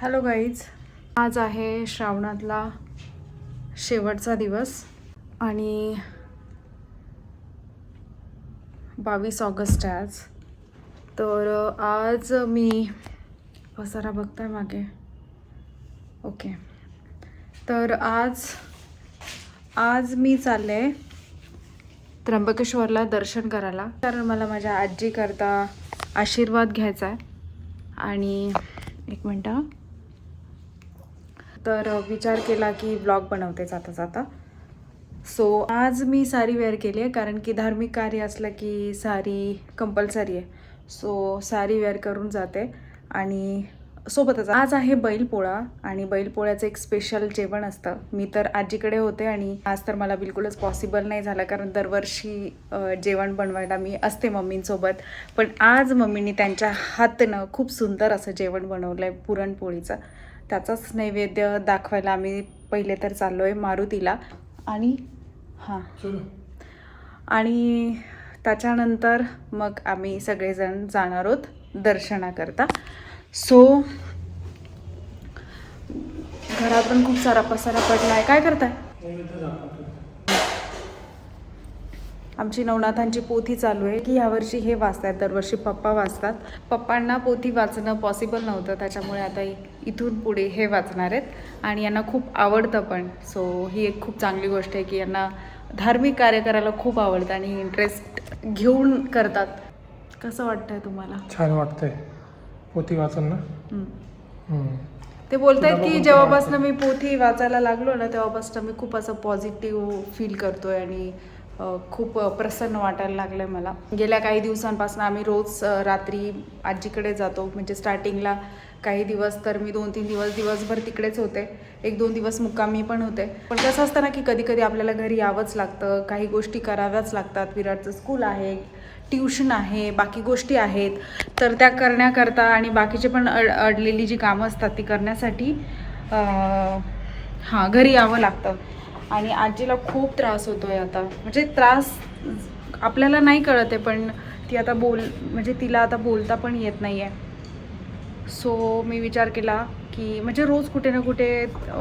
Hello guys आज आहे श्रावणातला शेवटचा दिवस आणि बावीस ऑगस्ट आहे आज. तर आज मी पसारा बघताय मागे. ओके तर आज आज मी चालले त्र्यंबकेश्वरला दर्शन करायला. कारण मला माझ्या आजीकरता आशीर्वाद घ्यायचा आहे. आणि एक मिनटं. तर विचार केला की ब्लॉग बनवते जाता जाता. सो आज मी साडी वेअर केली आहे कारण की धार्मिक कार्य असलं की साडी कंपल्सरी आहे. सो साडी वेअर करून जाते आणि सोबतच आज आहे बैलपोळा आणि बैलपोळ्याचं एक स्पेशल जेवण असतं. मी तर आजीकडे होते आणि आज तर मला बिलकुलच पॉसिबल नाही झालं कारण दरवर्षी जेवण बनवायला मी असते मम्मींसोबत. पण आज मम्मीनी त्यांच्या हातनं खूप सुंदर असं जेवण बनवलं आहे पुरणपोळीचं. त्याचाच नैवेद्य दाखवायला आम्ही पहिले तर चाललो आहे मारुतीला. आणि हां. आणि त्याच्यानंतर मग आम्ही सगळेजण जाणार आहोत दर्शनाकरता. सो घरात पण खूप सारा पसारा पडला आहे काय करताय? आमची नवनाथांची पोथी चालू आहे की यावर्षी हे वाचतात दरवर्षी पप्पा वाचतात. पप्पांना पोथी वाचणं पॉसिबल नव्हतं त्याच्यामुळे आता इथून पुढे हे वाचणार आहेत. आणि यांना खूप आवडतं पण. सो ही एक खूप चांगली गोष्ट आहे की यांना धार्मिक कार्य करायला खूप आवडतं आणि इंटरेस्ट घेऊन करतात. कसं वाटतंय तुम्हाला? छान वाटतंय. पोथी वाचून ना. ते बोलतायत की जेव्हापासून मी पोथी वाचायला लागलो ना तेव्हापासून मी खूप असं पॉझिटिव्ह फील करतोय आणि खूप प्रसन्न वाटायला लागलं आहे मला. गेल्या काही दिवसांपासून आम्ही रोज रात्री आजीकडे जातो. म्हणजे स्टार्टिंगला काही दिवस तर मी दोन तीन दिवस दिवसभर तिकडेच होते. एक दोन दिवस मुक्कामी पण होते. पण कसं असतं ना की कधी कधी आपल्याला घरी यावंच लागतं. काही गोष्टी कराव्याच लागतात. विराटचं स्कूल आहे ट्युशन आहे बाकी गोष्टी आहेत. तर त्या करण्याकरता आणि बाकीचे पण अड अडलेली जी कामं असतात ती करण्यासाठी हां घरी यावं लागतं. आणि आजीला खूप त्रास होतो आहे आता. म्हणजे त्रास आपल्याला नाही कळत आहे पण ती आता बोल म्हणजे तिला आता बोलता पण येत नाही आहे सो मी विचार केला की म्हणजे रोज कुठे ना कुठे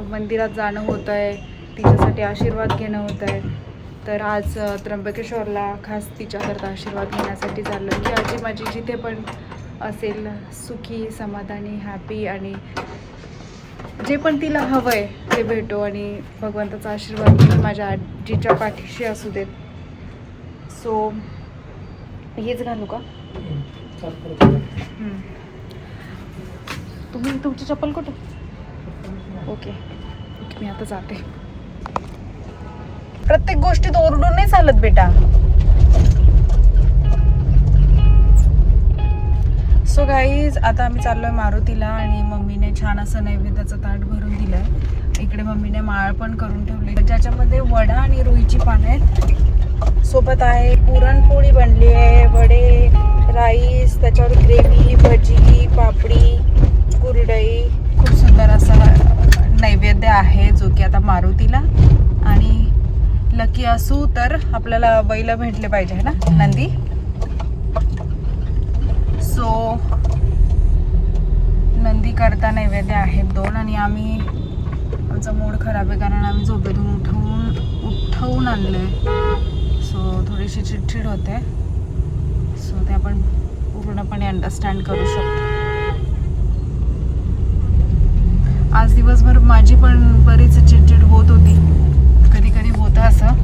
मंदिरात जाणं होतं आहे तिच्यासाठी आशीर्वाद घेणं होतं आहे तर आज त्र्यंबकेश्वरला खास तिच्याकरता आशीर्वाद घेण्यासाठी चाललं की आजी माझी जिथे पण असेल सुखी समाधानी हॅपी आणि जे पण तिला हवं आहे ते भेटो आणि भगवंताचा आशीर्वाद माझ्या आजीच्या पाठीशी असू देत. सो हेच घालू का? तुम्ही तुमची चप्पल कुठे? Okay okay. मी आता जाते. प्रत्येक गोष्टीत ओरडून नाही चालत बेटा. सो गाईज आता आम्ही चाललोय मारुतीला आणि मम्मीने छान असं नैवेद्याचं ताट भरून दिलंय. इकडे मम्मीने माळ पण करून ठेवली ज्याच्यामध्ये वडा आणि रुईची पानं आहेत. सोबत आहे पुरणपोळी बनली आहे वडे राईस त्याच्यावर ग्रेव्ही भजी पापडी कुरडई. खूप सुंदर असा नैवेद्य आहे जो की आता मारुतीला. आणि लकी असू तर आपल्याला बैल भेटले पाहिजे ना नंदी? सो नंदी करता नैवेद्य आहेत दोन आणि आम्ही आमचा मूड खराब आहे कारण आम्ही झोपेतून उठवून उठवून आणले सो थोडीशी चिडचिड होते. सो ते आपण पूर्णपणे अंडरस्टँड करू शकतो. आज दिवसभर माझी पण बरीच चिडचिड होत होती. कधी कधी होतं असं.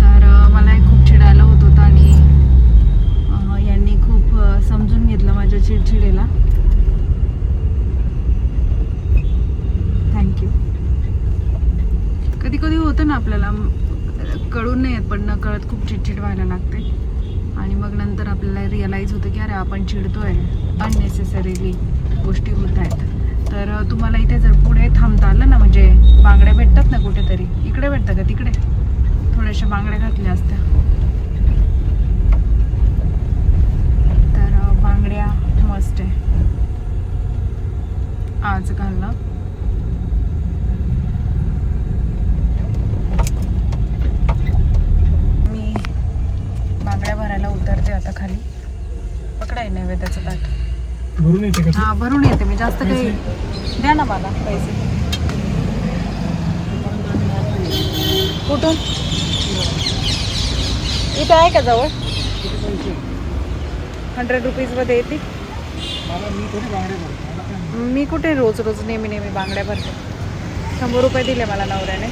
तर मला एक खूप चिडायला होत होतं आणि अं, यांनी खूप अं, समजून घेतलं माझ्या चिडचिडेला. थँक्यू कधी कधी होतं ना आपल्याला कळून नाही येत पण न कळत खूप चिडचिड व्हायला लागते. आणि मग नंतर आपल्याला रिअलाईज होतं की अरे आपण चिडतोय. अननेसेसरीली गोष्टी होत आहेत. तर तुम्हाला इथे जर पुढे थांबता आलं ना म्हणजे बांगड्या भेटतात ना कुठेतरी इकडे भेटतं का? तिकडे. थोड्याशा बांगड्या घातल्या असत्या तर अ, बांगड्या मस्त आहे आज घालणं. मी बांगड्या भरायला उतरते आता खाली. पकडाय नैवेद्याचं ताट. भरून येते का हा भरून येते मी. जास्त काही द्या ना मला पैसे. कुठून? इथं आहे का जवळ? हंड्रेड रुपीजमध्ये येते मी कुठे रोज रोज नेहमी नेहमी बांगड्या भरते? शंभर रुपये दिले मला नवऱ्याने.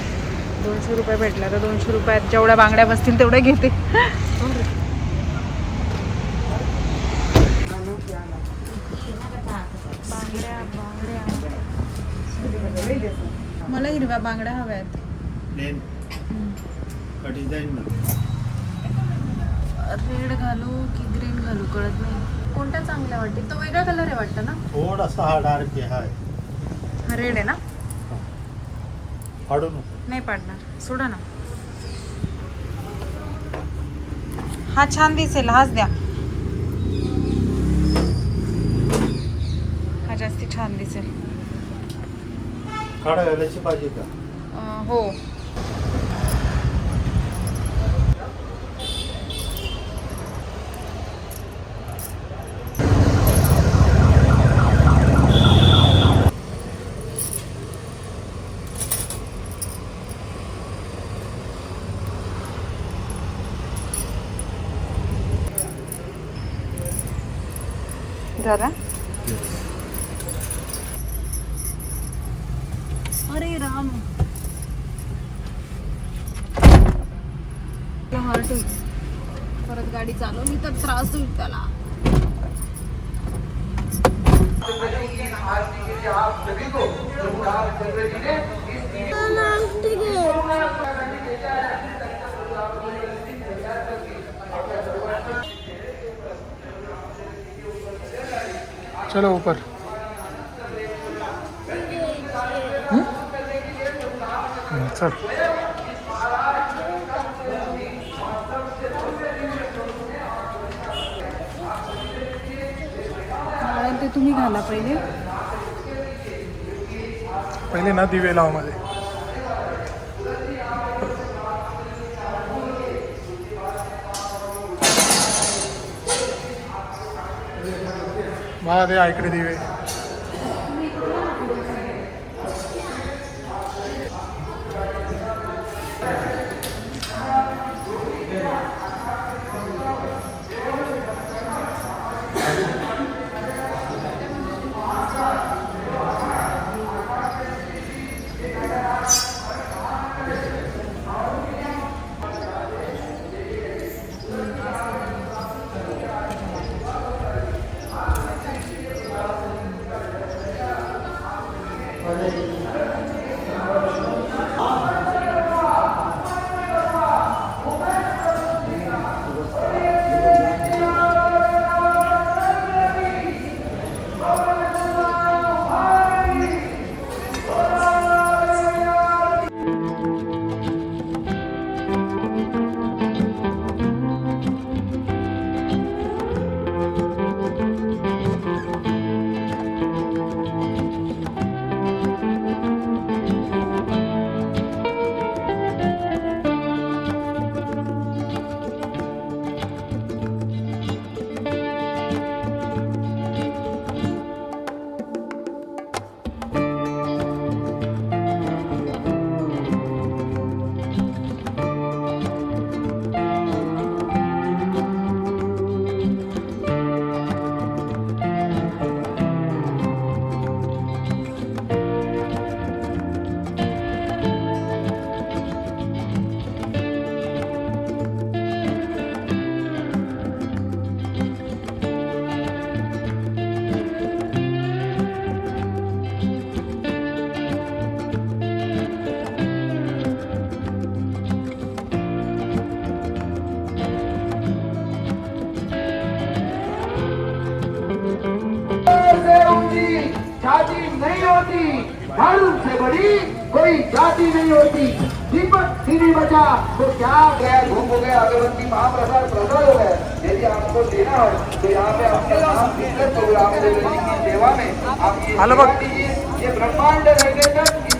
दोनशे रुपये भेटला तर दोनशे रुपयात जेवढ्या बांगड्या बसतील तेवढ्या घेते. बांगड्या बांगड्या मला हिरव्या बांगड्या हव्या आहेत रेड घालू की ग्रीन घालू कळत नाही. कोणत्या चांगल्या वाटते तो वेगळा कलर आहे वाटतं ना? थोडासा हा डार्क आहे हा रेड आहे ना? फाडू नको. नाही पाडणार. सोडा ना. हा छान दिसेल हाच द्या. हा जास्ती छान दिसेल. काढा घालायची पाहिजे का? अं, हो. जरा. अरे राम. हर्ट होईल. परत गाडी चालवली तर त्रास होईल त्याला. चलो ऊपर चल. ते तुम्ही घाला पहिले. पहिले ना दिवे लावमध्ये. मला दे दिवे. हो गया अगरबत्ती महाप्रसाद प्रसाद हो गए। यदि आपको देना हो तो यहाँ पे अपने नाम जी की सेवा में आप ये ये ब्रह्मांड रहने तक इस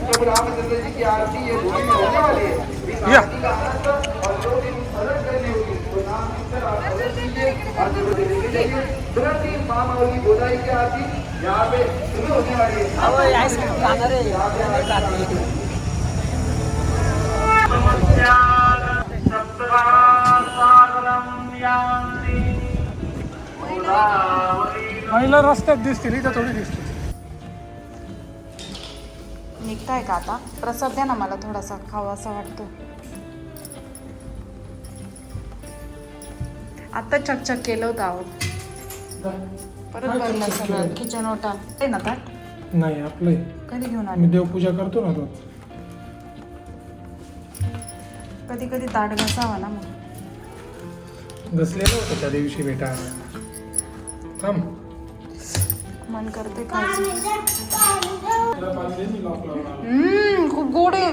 जी की आरती ये भूमि में होने वाली है। इस या। आरती का आनंद और जो दिन फलक करनी होगी तो नाम लिखकर आप फलक कीजिए आरती को देने के लिए तुरंत ही माँ माँ गोदाई की आरती यहाँ पे शुरू होने वाली महिला रस्त्यात दिसतील इथं थोडी दिसतील. निघताय का आता? प्रसाद द्या ना मला थोडासा खावा असा वाटतो आता चकचक केलं होतं आहो. परत भरलं सगळं? किचन ओटा आहे ना ताट? नाही आपलं. कधी घेऊन मी आले देवपूजा करतो ना रोज. कधी कधी ताट घासावा ना मग. घसलेलं होतं त्या दिवशी बेटा. थांब. मन करते खूप गोड आहे.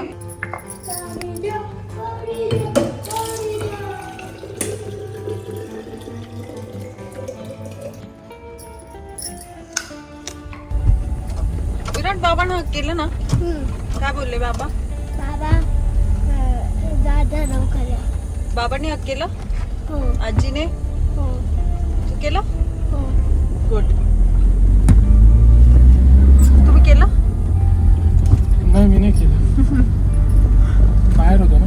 विराट बाबांना हक केलं ना? काय बोलले बाबा बाबा? या. बाबांनी हक केलं? हो. आजीने? हो. तू केलं? हो. गुड तुम्ही केलं? नाही मी नाही केलं. बाहेर होतो ना.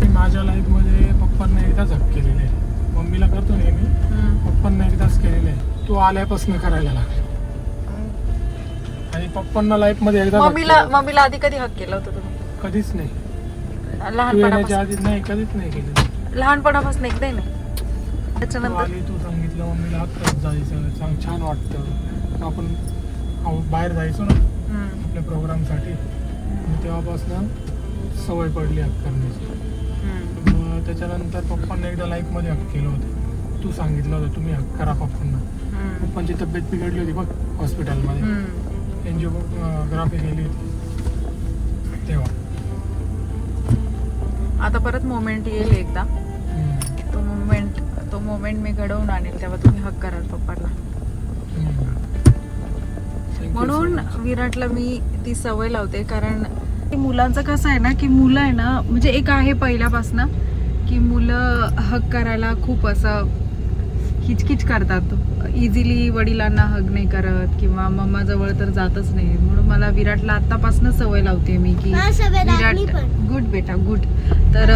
मी माझ्या लाईफमध्ये पप्पांना एकदाच हक केलेले आहे. मम्मीला करतो नेहमी. पप्पांना एकदाच केलेले आहे. तू आल्यापासून करायला लागले. आणि पप्पांना लाईफमध्ये एकदा मम्मीला मम्मीला आधी कधी हक केलं होतं तुम्ही? कधीच नाही. लहानपणापासून. आधी नाही कधीच नाही केलं लहानपणापासून एकदाही नाही त्याच्यानंतर आली तू सांगितलं मम्मीला करत जायचं चांग छान वाटतं. आपण आऊ- बाहेर जायचो ना हम्म, आपल्या प्रोग्रामसाठी. तेव्हापासून सवय पडली हक करण्याची. हम्म, मग त्याच्यानंतर पप्पांनी एकदा लाईफमध्ये हक केलं होतं. तू सांगितलं होतं तुम्ही हक करा पप्पांना. हम्म, पप्पांची तब्येत बिघडली होती बघ हॉस्पिटलमध्ये. हम्म. एनजिओग्राफी केली होती. तेव्हा. आता परत मोमेंट येईल एकदा. तो मोमेंट तो मोमेंट मी घडवून आणेल तेव्हा तुम्ही हक कराल you म्हणून. विराटला मी ती सवय लावते कारण ते मुलांचं कसं आहे ना की मुलं आहे ना म्हणजे एक आहे पहिल्यापासनं की मुलं हक करायला खूप असं हिचकिच करतात इझिली वडिलांना हग नाही करत किंवा मम्माजवळ तर जातच नाही म्हणून मला विराटला आत्तापासून सवय लावते मी की विराट. गुड बेटा गुड तर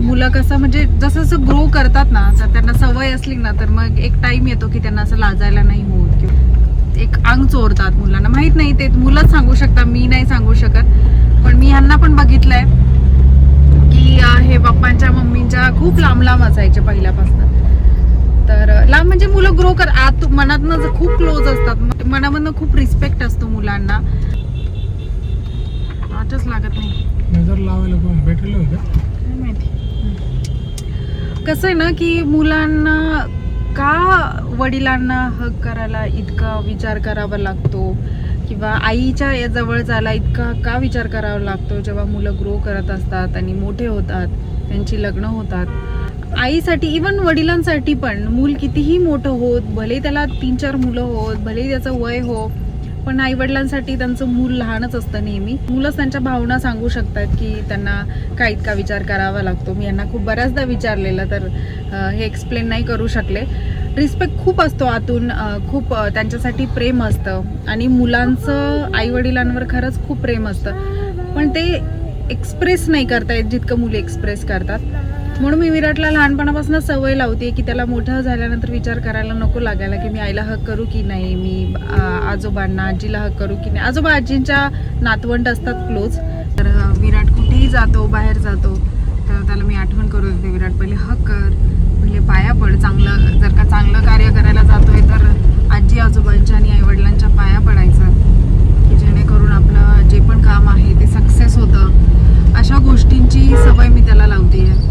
मुलं कसं म्हणजे जसं जसं ग्रो करतात ना जर त्यांना सवय असली ना तर मग एक टाइम येतो की त्यांना असं लाजायला नाही होत किंवा एक अंग चोरतात मुलांना. माहीत नाही ते मुलंच सांगू शकतात मी नाही सांगू शकत. पण मी ह्यांना पण बघितलंय की हे पप्पांच्या मम्मींच्या खूप लांब लांब असायचे पहिल्यापासून. तर लांब म्हणजे मुलं ग्रो कर आत मनातनं खूप क्लोज असतात मनामधनं खूप रिस्पेक्ट असतो मुलांना. आठच लागत नाही. नजर लावायला कोण भेटलं होतं? माहिती. कसं आहे ना की मुलांना का वडिलांना हक करायला इतका विचार करावा लागतो? किंवा आईच्या या जवळ जायला इतका का विचार करावा लागतो? जेव्हा मुलं ग्रो करत असतात आणि मोठे होतात त्यांची लग्न होतात. आईसाठी इवन वडिलांसाठी पण मूल कितीही मोठं होत भले त्याला तीन चार मुलं होत भले त्याचं वय हो पण आई वडिलांसाठी त्यांचं मूल लहानच असतं नेहमी. मुलंच त्यांच्या भावना सांगू शकतात की त्यांना काय इतका विचार करावा लागतो. मी यांना खूप बऱ्याचदा विचारलेलं तर हे एक्सप्लेन नाही करू शकले. रिस्पेक्ट खूप असतो आतून. खूप त्यांच्यासाठी प्रेम असतं. आणि मुलांचं आई वडिलांवर खरंच खूप प्रेम असतं. पण ते एक्सप्रेस नाही करता येत जितकं मुली एक्सप्रेस करतात. म्हणून मी विराटला लहानपणापासून सवय लावते की त्याला मोठं झाल्यानंतर विचार करायला नको लागायला की मी आईला हक करू की नाही? मी आजोबांना आजीला हक करू की नाही? आजोबा आजींच्या नातवंड असतात क्लोज तर विराट कुठेही जातो बाहेर जातो तर त्याला मी आठवण करू देते. विराट पहिले हक कर पहिले पाया पड. चांगलं जर का चांगलं कार्य करायला जातोय तर आजी आजोबांच्या आणि आईवडिलांच्या पाया पडायचं. की जेणेकरून आपलं जे पण काम आहे ते सक्सेस होतं. अशा गोष्टींची सवय मी त्याला लावते आहे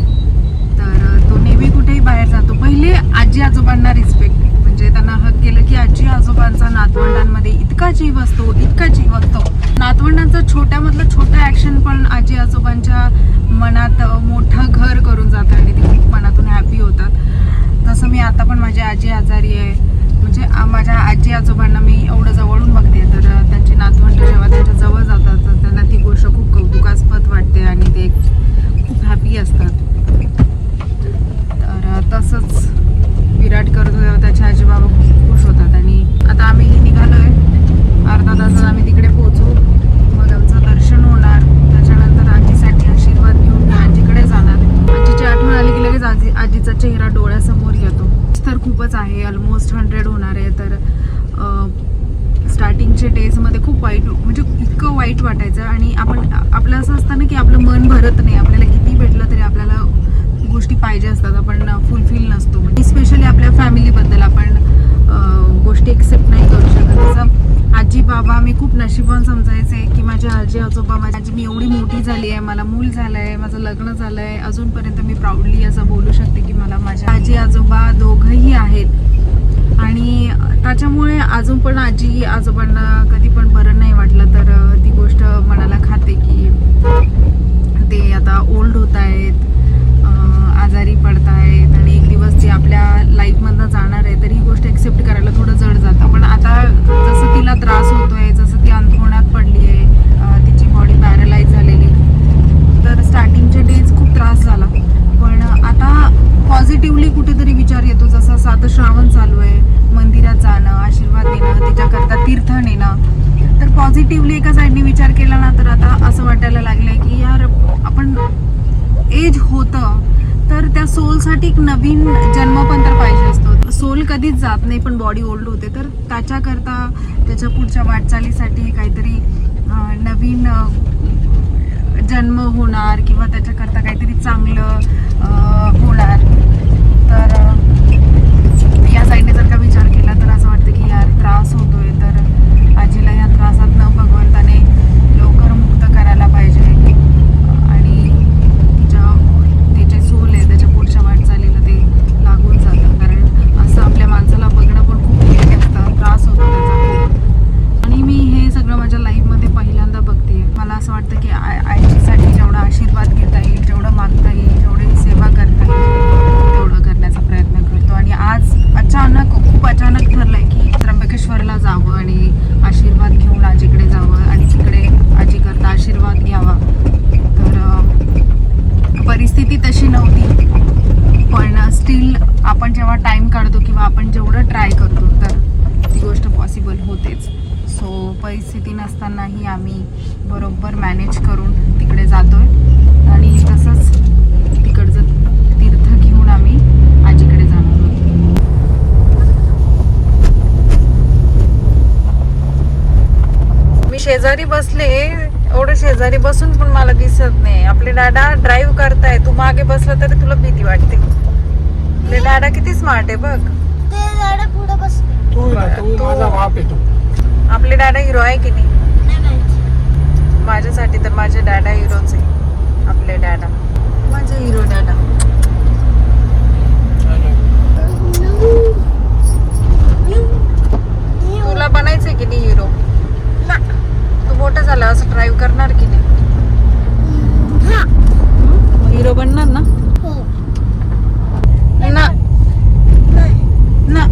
तर तो नेहमी कुठेही बाहेर जातो. पहिले आजी आजोबांना रिस्पेक्ट म्हणजे त्यांना हक केलं की आजी आजोबांचा नातवंडांमध्ये इतका जीव असतो इतका जीव असतो. नातवंडांचं छोट्यामधलं छोटं ॲक्शन पण आजी आजोबांच्या मनात मोठं घर करून जातं आणि ते खूप मनातून हॅपी होतात. तसं मी आता पण माझी आजी आजारी आहे. म्हणजे माझ्या आजी आजोबांना मी एवढं जवळून बघते तर अं, त्यांची नातवंड जेव्हा त्यांच्या जवळ जातात तर त्यांना ती गोष्ट खूप कौतुकास्पद वाटते आणि ते खूप हॅपी असतात तर तसंच विराट करतो तेव्हा त्याचे आजी बाबा खूप खुश होतात आणि आता आम्ही स्टार्टिंगच्या डेजमध्ये खूप वाईट म्हणजे इतकं वाईट वाटायचं आणि आपण आपलं असं असतं ना की आपलं मन भरत नाही आपल्याला किती भेटलं तरी आपल्याला गोष्टी पाहिजे असतात आपण फुलफिल नसतो. म्हणजे स्पेशली आपल्या फॅमिलीबद्दल आपण गोष्टी एक्सेप्ट नाही करू शकत. जसं आजी बाबा मी खूप नशिबान समजायचे की माझे आजी आजोबा माझी आजी मी एवढी मोठी झाली आहे मला मूल झालं आहे माझं लग्न झालं आहे अजूनपर्यंत मी प्राऊडली असं बोलू शकते की मला माझ्या आजी आजोबा दोघंही आहेत. आणि त्याच्यामुळे अजून पण आजी आजोबांना कधी पण बरं नाही वाटलं तर ती गोष्ट मनाला खाते की ते आता ओल्ड होत आहेत. आजारी पडत आहेत आणि एक दिवस जे आपल्या लाईफमधनं जाणार आहे तर ही गोष्ट एक्सेप्ट करायला थोडं जड जातं. पण आता जसं तिला त्रास होतोय जसं ती अंथरुणात पडली आहे तिची बॉडी पॅरलाइज झालेली तर स्टार्टिंगचे डेज खूप त्रास झाला. पण आता पॉझिटिव्हली कुठेतरी विचार येतो जसं सात आता श्रावण चालू आहे मंदिरात जाणं आशीर्वाद देणं तिच्याकरता तीर्थ नेणं. तर पॉझिटिव्हली एका साईडने विचार केला ना तर आता असं वाटायला लागलंय की यार आपण एज होतं त्या सोलसाठी एक नवीन जन्म पण तर पाहिजे असतो. सोल कधीच जात नाही पण बॉडी ओल्ड होते. तर त्याच्याकरता त्याच्या पुढच्या वाटचालीसाठी काहीतरी नवीन जन्म होणार किंवा त्याच्याकरता काहीतरी चांगलं होणार. तर अं, या साईडने जर का विचार केला तर असं वाटतं की यार त्रास होतोय तर आजीला या त्रासात न भगवंताने लवकर मुक्त करायला पाहिजे आणि तिच्या ते जे सोल आहे त्याच्या पुढच्या वाटचालीला ते लागून जातं कारण असं आपल्या माणसाला बघणं पण खूप हे असतं त्रास होतो त्याचा खूप आणि मी हे सगळं माझ्या लाईफमध्ये पहिल्यांदा बघते मला असं वाटतं की आय आईसाठी जेवढा आशीर्वाद घेता येईल जेवढं मागता येईल जेवढी सेवा करता येईल तेवढं करण्याचा प्रयत्न करतो आणि आज अचानक खूप अचानक ठरलंय की त्र्यंबकेश्वरला जावं आणि आशीर्वाद घेऊन आजीकडे जावं आणि तिकडे आजीकरता आशीर्वाद घ्यावा तर अं, परिस्थिती तशी नव्हती पण स्टील आपण जेव्हा टाइम काढतो किंवा आपण जेवढं ट्राय करतो तर ती गोष्ट पॉसिबल होतेच. सो परिस्थिती नसतानाही आम्ही बरोबर मॅनेज करून तिकडे जातो आहे आणि तसंच तिकडचं तीर्थ घेऊन आम्ही आजीकडे जाणार आहोत. मी शेजारी बसले एवढं शेजारी बसून पण मला दिसत नाही. आपले डाडा ड्राईव्ह करताय तू मागे बसला तरी तुला भीती वाटते. आपले डाडा किती स्मार्ट आहे बघ. ते झाड पुढे बसले. तू ना तू माझा बाप आहे तू. आपले डाडा हिरो आहे की नाही? माझ्यासाठी तर माझे डॅडा हिरोच आहे. आपले डॅडा माझे हिरो डॅडा तुला बनायचंय की नाही हिरो तू मोठं झाला असं ड्राईव्ह करणार की नाही? हा. हिरो बनणार ना? ना.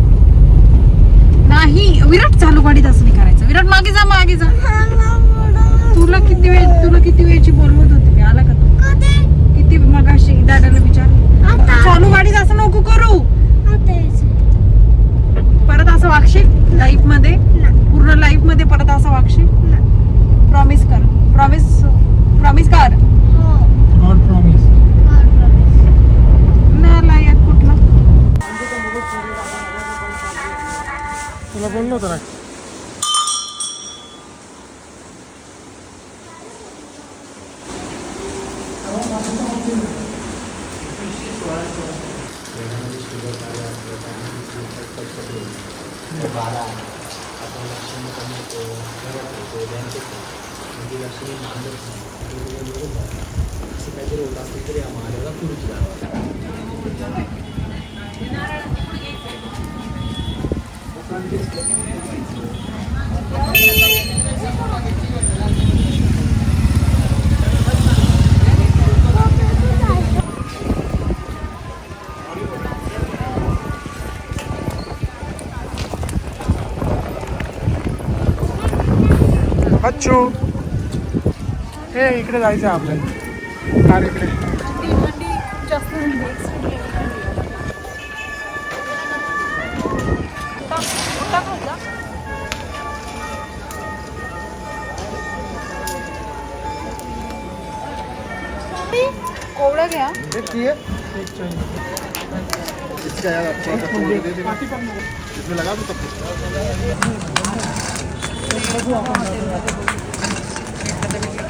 नाही विराट चालू गाडीत असं नाही करायचं. विराट मागे जा मागे जा. तुला किती वेळ तुला किती वेळची बोलवत আপনারা সম্মুখে घरात बँकेत मुलीला श्री मानदर्शन असं काहीतरी होत असेल तरी आम्हाला कुरुची जावा बच्चू। हे इकडे जायचं आहे आपल्याला. कार इकडे. कोवळं घ्या. एक चाहिए एक चाहिए पार्टी करना है। इसमें लगा दो तब